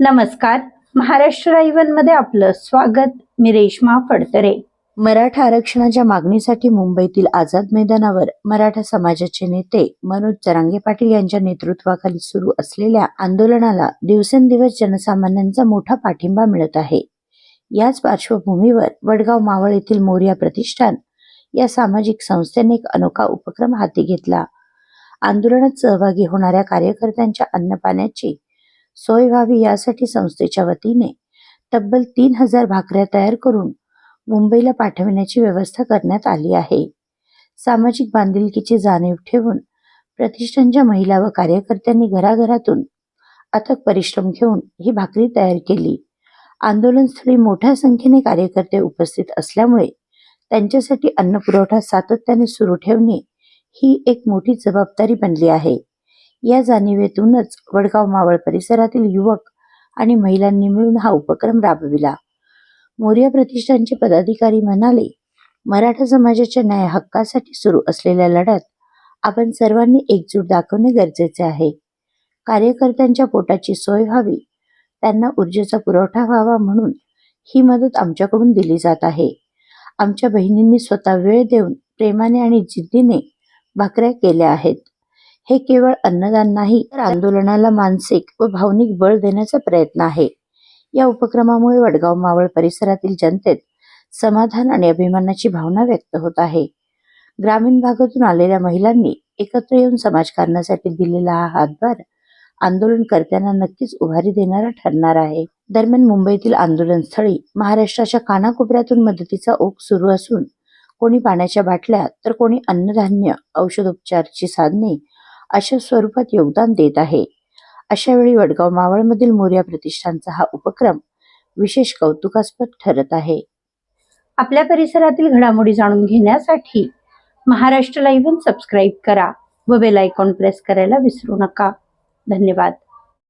नमस्कार. महाराष्ट्र राईवनमध्ये आपलं स्वागत. मी रेश्मा फडतरे. मराठा आरक्षणाच्या मागणीसाठी मुंबईतील आझाद मैदानावर मराठा समाजाचे नेते मनोज जरांगे पाटील यांच्या नेतृत्वाखाली सुरू असलेल्या आंदोलनाला दिवसेंदिवस जनसामान्यांचा मोठा पाठिंबा मिळत आहे. याच पार्श्वभूमीवर वडगाव मावळ येथील मोर्या प्रतिष्ठान या सामाजिक संस्थेने एक अनोखा उपक्रम हाती घेतला. आंदोलनात सहभागी होणाऱ्या कार्यकर्त्यांच्या अन्नपाण्याची सोय व्हावी यासाठी संस्थेच्या वतीने तब्बल तीन हजार भाकऱ्या तयार करून मुंबईला पाठविण्याची व्यवस्था करण्यात आली आहे. सामाजिक बांधिलकीची जाणीव ठेवून प्रतिष्ठानच्या महिला व कार्यकर्त्यांनी घराघरातून अथक परिश्रम घेऊन ही भाकरी तयार केली. आंदोलनस्थळी मोठ्या संख्येने कार्यकर्ते उपस्थित असल्यामुळे त्यांच्यासाठी अन्न पुरवठा सातत्याने सुरू ठेवणे ही एक मोठी जबाबदारी बनली आहे. या जाणीवेतूनच वडगाव मावळ परिसरातील युवक आणि महिलांनी मिळून हा उपक्रम राबविला. मोर्या प्रतिष्ठानचे पदाधिकारी म्हणाले मराठा समाजाच्या न्याय हक्कासाठी सुरू असलेल्या लढ्यात आपण सर्वांनी एकजूट दाखवणे गरजेचे आहे. कार्यकर्त्यांच्या पोटाची सोय व्हावी त्यांना ऊर्जेचा पुरवठा व्हावा म्हणून ही मदत आमच्याकडून दिली जात आहे. आमच्या बहिणींनी स्वतः वेळ देऊन प्रेमाने आणि जिद्दीने भाकऱ्या केल्या आहेत. हे केवळ अन्नदान नाही तर आंदोलनाला मानसिक व भावनिक बळ देण्याचा प्रयत्न आहे. या उपक्रमामुळे वडगाव मावळ परिसरातील जनतेत समाधान आणि अभिमानाची भावना व्यक्त होत आहे. ग्रामीण भागातून आलेल्या महिलांनी एकत्र येऊन समाजकारणासाठी दिलेला हा हातभार आंदोलनकर्त्यांना नक्कीच उभारी देणारा ठरणार आहे. दरम्यान मुंबईतील आंदोलनस्थळी महाराष्ट्राच्या कानाकोपऱ्यातून मदतीचा ओघ सुरू असून कोणी पाण्याच्या बाटल्या तर कोणी अन्नधान्य औषधोपचारची साधने अशा स्वरूपात योगदान देत आहे. अशा वेळी वडगाव मावळमधील मोर्या प्रतिष्ठानचा हा उपक्रम विशेष कौतुकास्पद ठरत आहे. आपल्या परिसरातील घडामोडी जाणून घेण्यासाठी महाराष्ट्र लाईव्ह सबस्क्राईब करा व बेल आयकॉन प्रेस करायला विसरू नका. धन्यवाद.